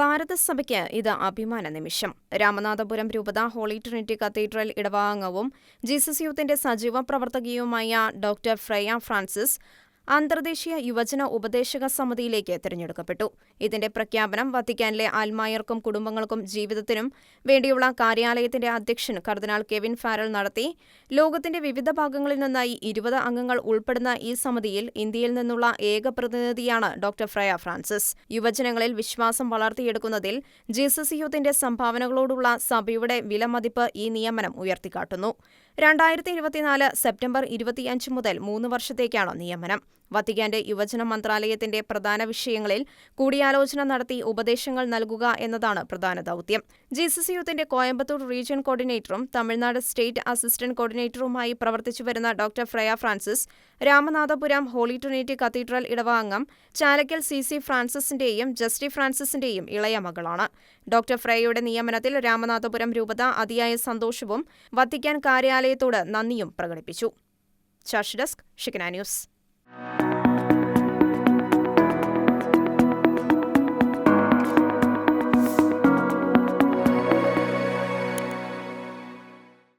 ഭാരതസഭയ്ക്ക് ഇത് അഭിമാന നിമിഷം. രാമനാഥപുരം രൂപത ഹോളി ട്രിനിറ്റി കത്തീഡ്രൽ ഇടവാംഗവും ജീസസ് യൂത്തിന്റെ സജീവ പ്രവർത്തകയുമായ ഡോക്ടർ ഫ്രയ ഫ്രാൻസിസ് അന്തർദേശീയ യുവജന ഉപദേശക സമിതിയിലേക്ക് തിരഞ്ഞെടുക്കപ്പെട്ടു. ഇതിന്റെ പ്രഖ്യാപനം വത്തിക്കാനിലെ ആൽമായർക്കും കുടുംബങ്ങൾക്കും ജീവിതത്തിനും വേണ്ടിയുള്ള കാര്യാലയത്തിന്റെ അധ്യക്ഷൻ കർദിനാൾ കെവിൻ ഫാരൽ നടത്തി. ലോകത്തിന്റെ വിവിധ ഭാഗങ്ങളിൽ നിന്നായി ഇരുപത് അംഗങ്ങൾ ഉൾപ്പെടുന്ന ഈ സമിതിയിൽ ഇന്ത്യയിൽ നിന്നുള്ള ഏക പ്രതിനിധിയാണ് ഡോക്ടർ ഫ്രയ ഫ്രാൻസിസ്. യുവജനങ്ങളിൽ വിശ്വാസം വളർത്തിയെടുക്കുന്നതിൽ ജീസസ് യൂത്തിന്റെ സംഭാവനകളോടുള്ള സഭയുടെ വിലമതിപ്പ് ഈ നിയമനം ഉയർത്തിക്കാട്ടുന്നു. രണ്ടായിരത്തി ഇരുപത്തിനാല് സെപ്റ്റംബർ ഇരുപത്തിയഞ്ച് മുതൽ മൂന്ന് വർഷത്തേക്കാണ് നിയമനം. വത്തിക്കാന്റെ യുവജന മന്ത്രാലയത്തിന്റെ പ്രധാന വിഷയങ്ങളിൽ കൂടിയാലോചന നടത്തി ഉപദേശങ്ങൾ നൽകുക എന്നതാണ് പ്രധാന ദൗത്യം. ജീസസ് യൂത്തിന്റെ കോയമ്പത്തൂർ റീജിയൻ കോർഡിനേറ്ററും തമിഴ്നാട് സ്റ്റേറ്റ് അസിസ്റ്റന്റ് കോർഡിനേറ്ററുമായി പ്രവർത്തിച്ചുവരുന്ന doctor Freya Francis Ramanathapuram Holy Trinity Cathedral ഇടവാംഗം Chalakkal C C ഫ്രാൻസിസിന്റെയും ജസ്റ്റി ഫ്രാൻസിസിന്റെയും ഇളയ മകളാണ്. ഡോക്ടർ ഫ്രയയുടെ നിയമനത്തിൽ രാമനാഥപുരം രൂപത അതിയായ സന്തോഷവും വത്തിക്കാൻ കാര്യാലയത്തോട് നന്ദിയും പ്രകടിപ്പിച്ചു. Church desk news. you